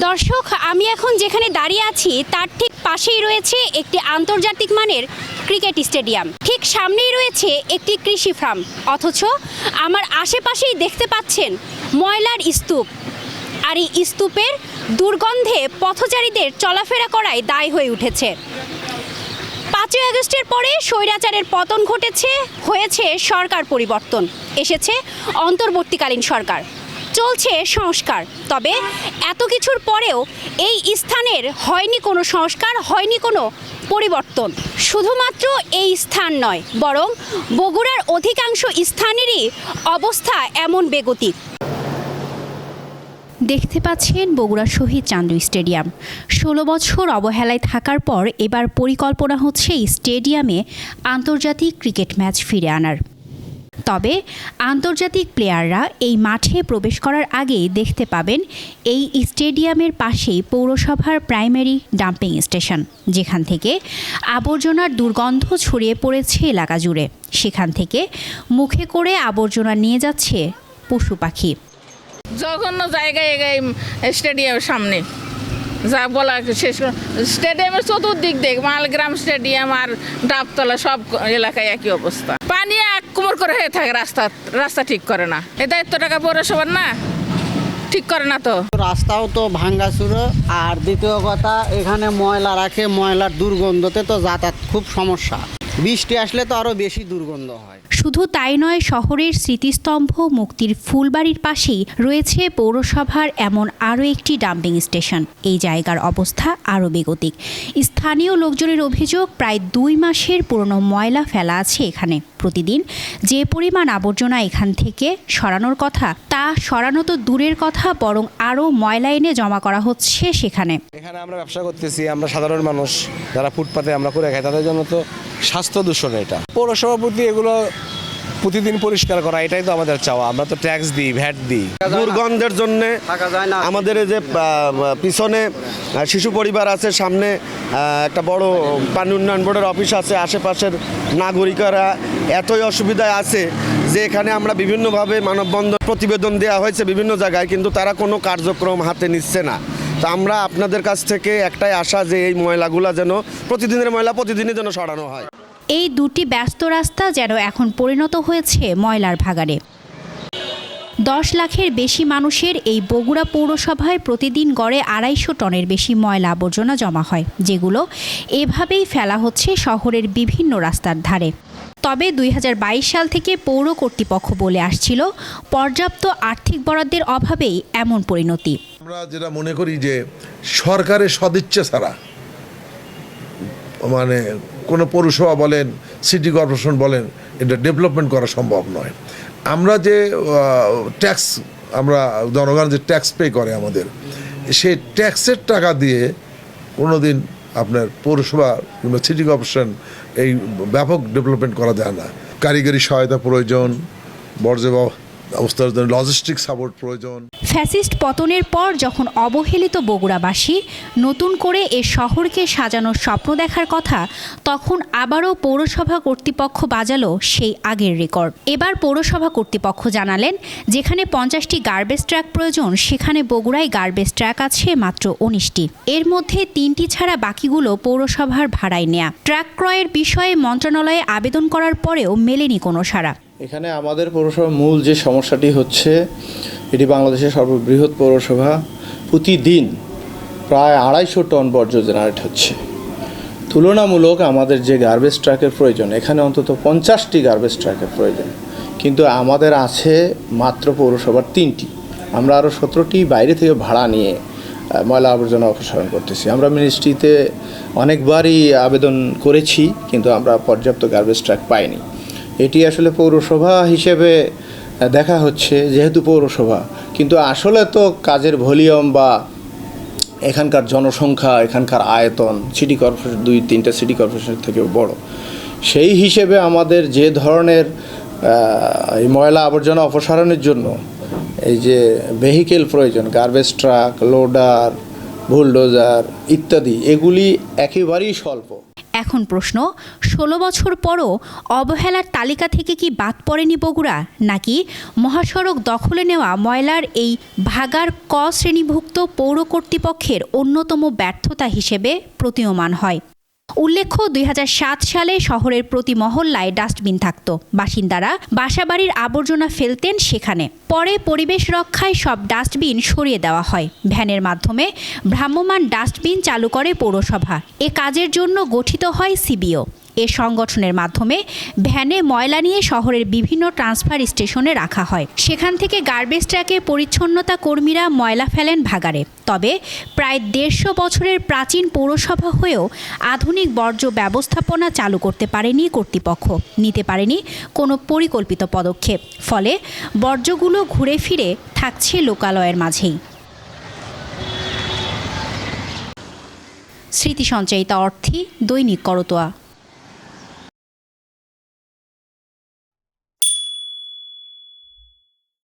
দর্শক, আমি এখন যেখানে দাঁড়িয়ে আছি, তার ঠিক পাশেই রয়েছে একটি আন্তর্জাতিক মানের ক্রিকেট স্টেডিয়াম। ঠিক সামনেই রয়েছে একটি কৃষি ফার্ম। অথচ আমার আশেপাশেই দেখতে পাচ্ছেন ময়লার স্তূপ। আর এই স্তূপের দুর্গন্ধে পথচারীদের চলাফেরা করায় দায় হয়ে উঠেছে। পাঁচই আগস্টের পরে স্বৈরাচারের পতন ঘটেছে, হয়েছে সরকার পরিবর্তন। এসেছে অন্তর্বর্তীকালীন সরকার। চলছে সংস্কার। তবে এত কিছুর পরেও এই স্থানের হয়নি কোনো সংস্কার, হয়নি কোনো পরিবর্তন। শুধুমাত্র এই স্থান নয়, বরং বগুড়ার অধিকাংশ স্থানেরই অবস্থা এমন বেগতিক। দেখতে পাচ্ছেন বগুড়া শহীদ চান্দ্র স্টেডিয়াম। ষোলো বছর অবহেলায় থাকার পর এবার পরিকল্পনা হচ্ছে স্টেডিয়ামে আন্তর্জাতিক ক্রিকেট ম্যাচ ফিরে আনার। তবে আন্তর্জাতিক প্লেয়াররা এই মাঠে প্রবেশ করার আগেই দেখতে পাবেন এই স্টেডিয়ামের পাশেই পৌরসভার প্রাইমারি ডাম্পিং স্টেশন, যেখান থেকে আবর্জনার দুর্গন্ধ ছড়িয়ে পড়েছে এলাকা জুড়ে। সেখান থেকে মুখে করে আবর্জনা নিয়ে যাচ্ছে পশু পাখি। জঘন্য জায়গায় স্টেডিয়ামের সামনে। যা বলা শেষ স্টেডিয়ামের চতুর্দিক দেখ, মালগ্রাম স্টেডিয়াম আর ডাবতলা সব এলাকায় একই অবস্থা। পানি করে হয়ে থাকে রাস্তা রাস্তা ঠিক করে না। এ দায়িত্ব টাকা পৌরসভার না, ঠিক করে না তো। রাস্তাও তো ভাঙ্গাচুরো, আর দ্বিতীয় কথা, এখানে ময়লা রাখে, ময়লার দুর্গন্ধতে তো যাতায়াত খুব সমস্যা। বৃষ্টি আসলে তো আরও বেশি দুর্গন্ধ হয়। শুধু তাই নয়, শহরের স্মৃতিস্তম্ভ, মুক্তির ফুলবাড়ির পাশেই রয়েছে পৌরসভার এমন আরও একটি ডাম্পিং স্টেশন এই জায়গার অবস্থা আরও বেগতিক। স্থানীয় লোকজনের অভিযোগ, প্রায় দুই মাসের পুরনো ময়লা ফেলা আছে এখানে। প্রতিদিন যে পরিমাণ আবর্জনা এখান থেকে সরানোর কথা, তা সরানো তো দূরের কথা, বরং আরও ময়লা এনে জমা করা হচ্ছে সেখানে। এখানে আমরা ব্যবসা করতেছি, আমরা সাধারণ মানুষ, যারা ফুটপাতে আমরা করে খাই, তাদের জন্য তো স্বাস্থ্য দূষণ এটা। পৌরসভা প্রতি এগুলো প্রতিদিন পরিষ্কার করা এটাই তো আমাদের চাওয়া। আমরা তো ট্যাক্স দিই ভ্যাট দিই। দুর্গন্ধের জন্য। আমাদের এই যে পিছনে শিশু পরিবার আছে সামনে একটা বড় পানি উন্নয়ন বোর্ডের অফিস আছে আশেপাশের নাগরিকরা এতই অসুবিধায় আছে যে এখানে আমরা বিভিন্নভাবে মানববন্ধন প্রতিবেদন দেওয়া হয়েছে বিভিন্ন জায়গায় কিন্তু তারা কোনো কার্যক্রম হাতে নিচ্ছে না। তো আমরা আপনাদের কাছ থেকে একটাই আশা যে এই ময়লাগুলা যেন প্রতিদিনের ময়লা প্রতিদিনই যেন সরানো হয়। এই দুটি ব্যস্ত রাস্তা যেন এখন পরিণত হয়েছে ময়লার ভাগাড়ে। দশ লাখের বেশি মানুষের এই বগুড়া পৌরসভায় প্রতিদিন গড়ে আড়াইশো টনের বেশি ময়লা আবর্জনা জমা হয়, যেগুলো এভাবেই ফেলা হচ্ছে শহরের বিভিন্ন রাস্তার ধারে। তবে দুই হাজার বাইশ সাল থেকে পৌর কর্তৃপক্ষ বলে আসছিল, পর্যাপ্ত আর্থিক বরাদ্দের অভাবেই এমন পরিণতি। আমরা যেটা মনে করি যে সরকারের সদিচ্ছা ছাড়া মানে কোনো পৌরসভা বলেন, সিটি কর্পোরেশন বলেন, এটা ডেভেলপমেন্ট করা সম্ভব নয়। আমরা যে ট্যাক্স, আমরা জনগণ যে ট্যাক্স পে করে আমাদের, সেই ট্যাক্সের টাকা দিয়ে কোনো দিন আপনার পৌরসভা কিংবা সিটি কর্পোরেশন এই ব্যাপক ডেভেলপমেন্ট করা যায় না। কারিগরি সহায়তা প্রয়োজন, বর্জ্য অবস্থার লজিস্টিক সাপোর্ট প্রয়োজন। ফ্যাসিস্ট পতনের পর যখন অবহেলিত বগুড়াবাসী নতুন করে এ শহরকে সাজানোর স্বপ্ন দেখার কথা, তখন আবারও পৌরসভা কর্তৃপক্ষ বাজালো সেই আগের রেকর্ড। এবার পৌরসভা কর্তৃপক্ষ জানালেন, যেখানে পঞ্চাশটি গার্বেজ ট্র্যাক প্রয়োজন, সেখানে বগুড়ায় গার্বেজ ট্র্যাক আছে মাত্র উনিশটি। এর মধ্যে তিনটি ছাড়া বাকিগুলো পৌরসভার ভাড়ায় নেয়া। ট্র্যাক ক্রয়ের বিষয়ে মন্ত্রণালয়ে আবেদন করার পরেও মেলেনি কোনো সাড়া। এখানে আমাদের পৌরসভার মূল যে সমস্যাটি হচ্ছে, এটি বাংলাদেশের সর্ববৃহৎ পৌরসভা। প্রতিদিন প্রায় আড়াইশো টন বর্জ্য জেনারেট হচ্ছে। তুলনামূলক আমাদের যে গার্বেজ ট্রাকের প্রয়োজন, এখানে অন্তত পঞ্চাশটি গার্বেজ ট্রাকের প্রয়োজন। কিন্তু আমাদের আছে মাত্র পৌরসভার তিনটি। আমরা আরও সতেরোটি বাইরে থেকে ভাড়া নিয়ে ময়লা আবর্জনা অপসারণ করতেছি। আমরা মিনিস্ট্রিতে অনেকবারই আবেদন করেছি, কিন্তু আমরা পর্যাপ্ত গার্বেজ ট্রাক পাইনি। এটি আসলে পৌরসভা হিসেবে দেখা হচ্ছে, যেহেতু পৌরসভা। কিন্তু আসলে তো কাজের ভলিউম বা এখানকার জনসংখ্যা, এখানকার আয়তন, সিটি কর্পোরেশন, দুই, তিনটা সিটি কর্পোরেশনের থেকেও বড়। সেই হিসেবে আমাদের যে ধরনের এই ময়লা আবর্জনা অপসারণের জন্য, এই যে ভেহিকেল প্রয়োজন গার্বেজ ট্রাক লোডার বুলডোজার ইত্যাদি, এগুলি একেবারেই স্বল্প। এখন প্রশ্ন, ষোলো বছর পরও অবহেলার তালিকা থেকে কি বাদ পড়েনি বগুড়া? নাকি মহাসড়ক দখলে নেওয়া ময়লার এই ভাগার ক শ্রেণীভুক্ত পৌর কর্তৃপক্ষের অন্যতম ব্যর্থতা হিসেবে প্রতীয়মান হয়? উল্লেখ্য, দুই হাজার সাত সালে শহরের প্রতি মহল্লায় ডাস্টবিন থাকত। বাসিন্দারা বাসাবাড়ির আবর্জনা ফেলতেন সেখানে। পরে পরিবেশ রক্ষায় সব ডাস্টবিন সরিয়ে দেওয়া হয়। ভ্যানের মাধ্যমে ভ্রাম্যমাণ ডাস্টবিন চালু করে পৌরসভা। এ কাজের জন্য গঠিত হয় সিবিও। এ সংগঠনের মাধ্যমে ভ্যানে ময়লা নিয়ে শহরের বিভিন্ন ট্রান্সফার স্টেশনে রাখা হয়। সেখান থেকে গার্বেজ ট্রাকে পরিচ্ছন্নতা কর্মীরা ময়লা ফেলেন ভাগারে তবে প্রায় দেড়শো বছরের প্রাচীন পৌরসভা হয়েও আধুনিক বর্জ্য ব্যবস্থাপনা চালু করতে পারেনি কর্তৃপক্ষ। নিতে পারেনি কোনো পরিকল্পিত পদক্ষেপ। ফলে বর্জ্যগুলো ঘুরে ফিরে থাকছে লোকালয়ের মাঝেই। স্মৃতি সঞ্চয়িতা অর্থী দৈনিক করতোয়া।